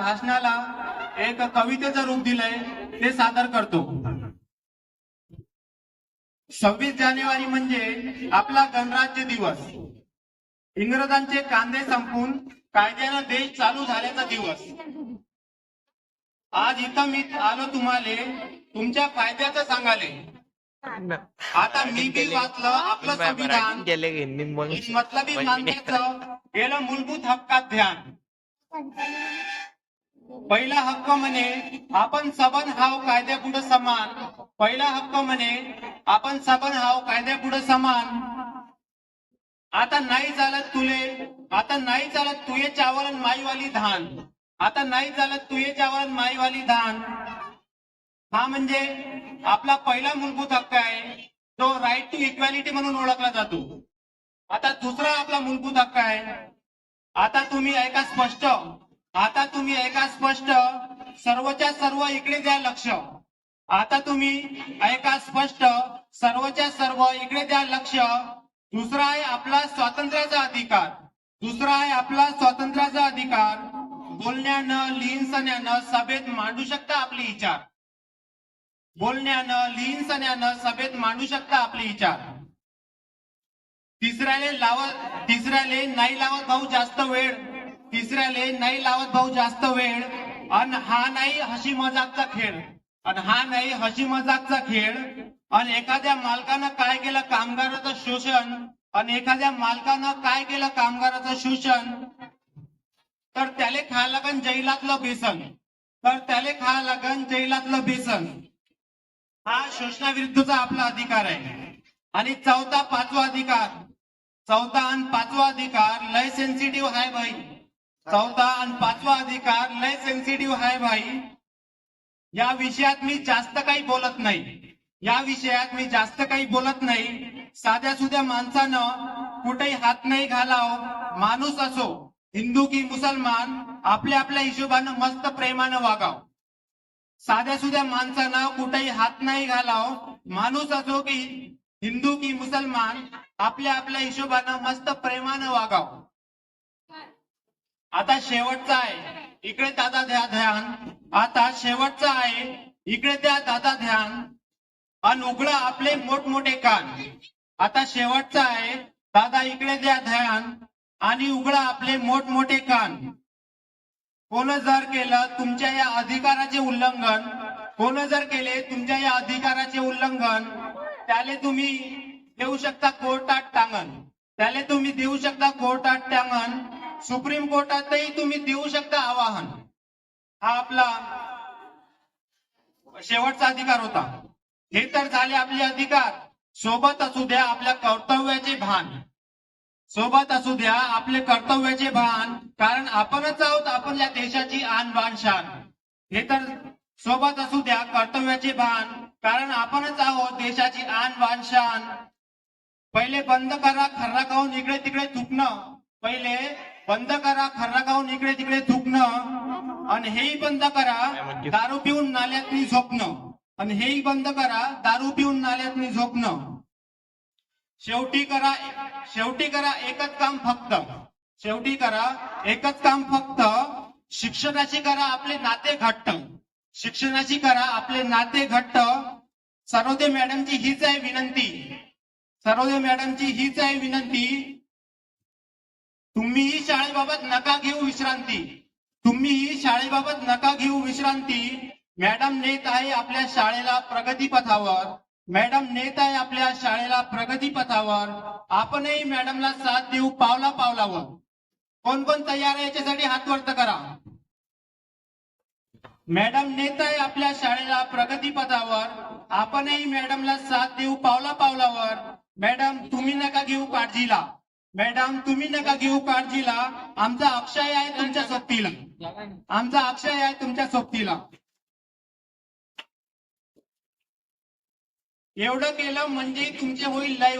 भाषणाला एक कवितेचं रूप दिलंय ते सादर करतो. सव्वीस जानेवारी म्हणजे आपला गणराज्य दिवस. इंग्रजांचे कांदे संपून कायद्यानं देश चालू झाल्याचा दिवस. आज इथं मी आलो तुम्हाला तुमच्या फायद्याचं सांगाले. आता मी बी वाचलं आपलं संविधान. मतलबी मानण्याचं गेलं मूलभूत हक्कात ध्यान. पहिला हक्क म्हणे आपण सबन हाव कायद्यापुढे समान. पहिला हक्क म्हणे आपण सबन हाव कायद्यापुढे समान. आता नाही चालत तुले आता नाही चालत तुये चावल माईवाली धान. आता नाही चालत तुये चावल माईवाली धान. हा म्हणजे आपला पहिला मूलभूत हक्क आहे जो राईट टू इक्वॅलिटी म्हणून ओळखला जातो. आता दुसरा आपला मूलभूत हक्क आहे. आता तुम्ही ऐका स्पष्ट. आता तुम्ही ऐका स्पष्ट. सर्वच्या सर्व इकडे द्या लक्ष. आता तुम्ही ऐका स्पष्ट. सर्वच्या सर्व इकडे द्या लक्ष. दुसरा आहे आपला स्वातंत्र्याचा अधिकार. दुसरा आहे आपला स्वातंत्र्याचा अधिकार. बोलण्यानं लिहिनसण्यानं सभेत मांडू शकता आपले विचार. बोलण्यानं लिहिनसण्यानं सभेत मांडू शकता आपले विचार. तिसऱ्याले लावत तिसऱ्याले नाही लावत भाऊ जास्त वेळ. तिसऱ्याले नाही लावत भाऊ जास्त वेळ अन हा नाही हशी मजाकचा खेळ. अन हा नाही हशी मजाकचा खेळ. आणि एखाद्या मालकानं काय केलं कामगाराचं शोषण आणि एखाद्या मालकानं काय केलं कामगाराचं शोषण तर त्याले खायला लागन जैलातलं बेसन. तर त्याले खायला लागन जैलातलं बेसन. हा शोषणाविरुद्धचा आपला अधिकार आहे. आणि चौथा पाचवा अधिकार. चौथा आणि पाचवा अधिकार लय सेन्सिटिव्ह आहे भाई. चौथा आणि पाचवा अधिकार लय सेन्सिटिव्ह आहे भाई. या विषयात मी जास्त काही बोलत नाही. या विषयात मी जास्त काही बोलत नाही. साध्या सुध्या माणसानं कुठेही हात नाही घालाव. माणूस असो हिंदू की मुसलमान आपल्या आपल्या हिशोबानं मस्त प्रेमानं वागाव. साध्या सुध्या माणसानं कुठेही हात नाही घालाव. माणूस असो की हिंदू की मुसलमान आपल्या आपल्या हिशोबानं मस्त प्रेमानं वागाव. आता शेवटचा आहे. इकडे दादा द्या ध्यान. आता शेवटचा आहे. इकडे द्या दादा ध्यान. अन उघडा आपले मोठमोठे कान. आता शेवटचा आहे. दादा इकडे द्या ध्यान. आणि उघडा आपले मोठमोठे कान. कोण जर केलं तुमच्या या अधिकाराचे उल्लंघन कोण जर केले तुमच्या या अधिकाराचे उल्लंघन त्याले तुम्ही देऊ शकता कोर्टात टांगण. त्याले तुम्ही देऊ शकता कोर्टात टांगण. सुप्रीम कोर्टातही तुम्ही देऊ शकता आवाहन. हा आपला शेवटचा अधिकार होता. हे तर झाले आपले अधिकार. सोबत असू द्या आपल्या कर्तव्याचे भान. सोबत असू द्या आपले कर्तव्याचे भान. कारण आपणच आहोत आपल्या देशाची आन बान शान. हे तर सोबत असू द्या कर्तव्याचे भान. कारण आपणच आहोत देशाची आन बान शान. पहिले बंद करा खर्रा खाऊन इकडे तिकडे थुकणं. पहिले बंद करा खर्रा खाऊन इकडे तिकडे थुकणं. आणि हेही बंद करा दारू पिऊन नाल्यातनी झोपणं. आणि हेही बंद करा दारू पिऊन नाल्यातनी झोपणं. शेवटी करा शेवटी करा एकच काम फक्त. शेवटी करा एकच काम फक्त. शिक्षणाची करा आपले नाते घट्ट. शिक्षणाची करा आपले नाते घट्ट. सरोदे मॅडमची हीच आहे विनंती. सरोदे मॅडमची हीच आहे विनंती. शाळेबाबत नका घेऊ विश्रांती. तुम्हीही शाळेबाबत नका घेऊ विश्रांती. मॅडम नेत आहे आपल्या शाळेला प्रगतीपथावर मॅडम नेत आहे आपल्या शाळेला प्रगतीपथावर आपणही मॅडमला साथ देऊ पावला पावलावर. कोण कोण तयार आहे याच्यासाठी हात वर्त करा. मॅडम नेत आहे आपल्या शाळेला प्रगतीपथावर आपणही मॅडमला साथ देऊ पावला पावलावर. मॅडम तुम्ही नका घेऊ काळजीला. मॅडम तुम्ही नका घेऊ काळजीला. आमचा अक्षय आहे तुमच्या सोबतीला. आमचा अक्षय आहे तुमच्या सोबतीला. एवढं केलं म्हणजे तुमचे होईल लय